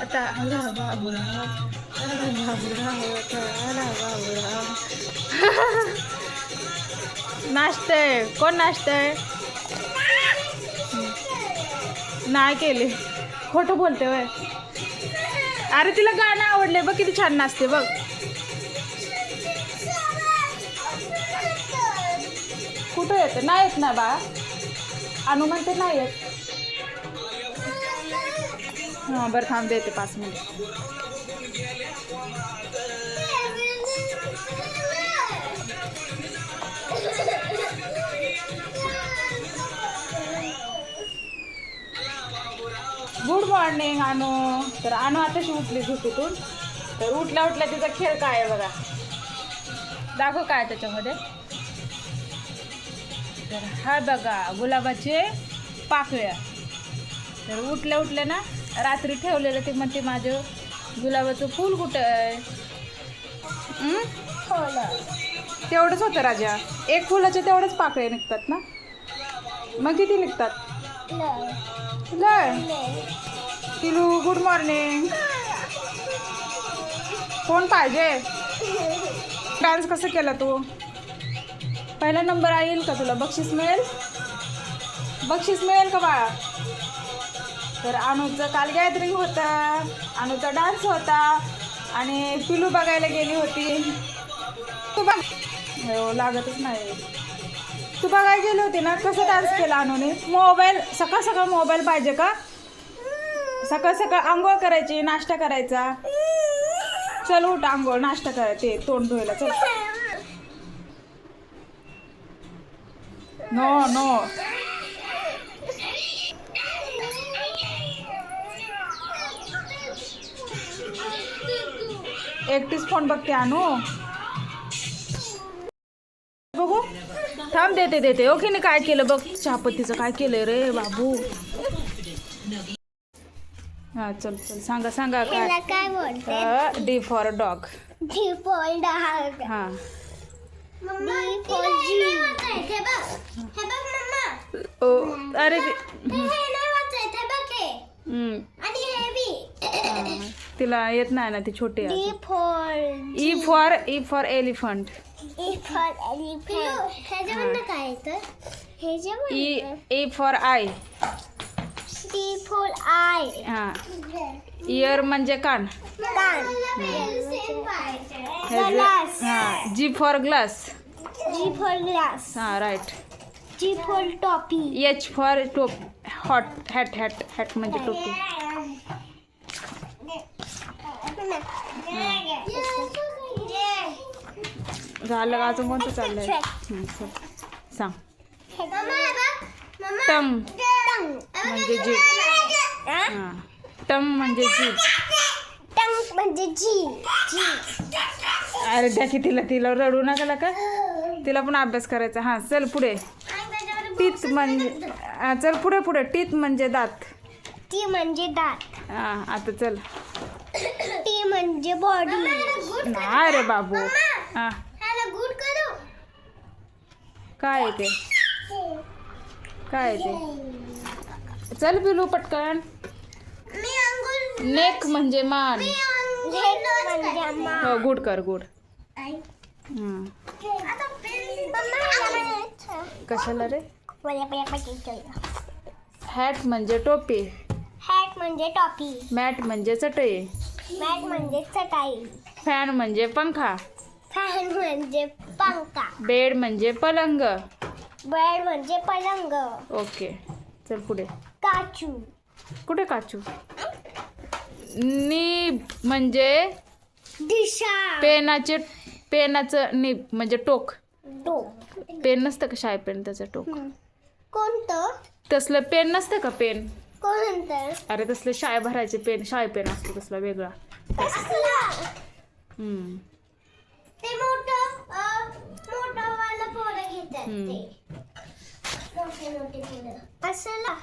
आता आला बाबूराव. आला बाबूराव आता आला नाचतंय कोण नाचतंय नाही केले. खोटं बोलते वय अरे तिला गाणं आवडले बघ किती छान नाचते बघ. कुठं येतं? नाही येत ना बा. अनु म्हणते नाही आहेत हां बरं थांब देते पाच मिनिट. गुड मॉर्निंग अनु तर अनु आताशी उठली झोपेतून. तर उठल्या उठल्या तिचा खेळ काय आहे बघा. दाखव काय त्याच्यामध्ये. तर हा बघा गुलाबाचे पाकळ्या. तर उठल्या उठल्या ना रात्री ठेवलेलं ते म्हणते माझं गुलाबाचं फूल कुठं आहे? तेवढंच होतं राजा. एक फुलाचे तेवढेच पाकळे निघतात ना? मग किती निघतात? तिलू गुड मॉर्निंग कोण पाहिजे? डान्स कसं केला तू? पहिला नंबर येईल का तुला? बक्षीस मिळेल? बक्षीस मिळेल का बाळा? तर अनुचं काल गॅदरिंग होता अनुचा डान्स होता आणि पिलू बघायला गेली होती. तू बघ. हो लागतच नाही. तू बघायला गेली होती ना? कसं डान्स केला अनुने? मोबाईल सकाळ सकाळ मोबाईल पाहिजे का? सकाळ सकाळ आंघोळ करायची नाश्ता करायचा. चल उठ आंघोळ नाश्ता करायचे तोंड धुवायला. चल. नो नो एकटीच फोन बघते आणू बघू. थांब देते देते. ओके नाही काय केलं बघ. चहापत्तीचं काय केलंय रे बाबू. हा चल चल. सांगा सांगा काय? काय बोलते? D for dog. D for dog. हा. D for G. हे बघ हे बघ मम्मा। ओ अरे ते- हे हे नाही वाचायचं हे बघ हे हम्म, आणि हे बी तिला येत नाही ना ती छोटी आहे D for E for E for elephant E for elephant ह्याच्यामधनं काय येतं E ह्याच्यामधनं A for I D for I हा। इयर म्हणजे कान. कान. ग्लास हा G for glass G for glass हा राईट जी फॉर टॉपी एच फॉर टोप हॉट हॅट हॅट हॅट म्हणजे टोपी झालं का अजून कोणतं चाललंय? हं, चल. सांग. टम म्हणजे जीभ हा. टम म्हणजे जीभ टंग म्हणजे जी. जी. अरे द्या की तिला तिला रडू नका का तिला पण अभ्यास करायचा. हा चल पुढे. टीत म्हणजे हा, चल पुढे पुढे. टीत म्हणजे दात. ती म्हणजे दात. हा आता चल. टी म्हणजे बॉडी नाही रे बाबू. हा. गुड करू? काय आहे ते? काय आहे ते? चल पिलू पटकन. नेक म्हणजे मान. हो गुड कर गुड. कशाला रे? हॅट म्हणजे टोपी. हॅट म्हणजे टॉपी. मॅट म्हणजे चटई. मॅट म्हणजे चटाई. फॅन म्हणजे पंखा. फॅन म्हणजे पंखा. बेड म्हणजे पलंग. बेड म्हणजे पलंग. ओके चल पुढे. काचू. कुठे काचू? निब म्हणजे दिशा. पेनाचे पेनाचं निब म्हणजे टोक. डो पेन नसतं का शाय पेन त्याचं टोक? कोणतं? तसलं पेन नसतं का पेन? कोणतं? अरे तसलं शाय भरायचे पेन शाय पेन असतो तसला वेगळा. हम्म. ते मोठं अं, मोठं वाला पोरं घेतात. ते. मोठे मोठे पोरं. असला.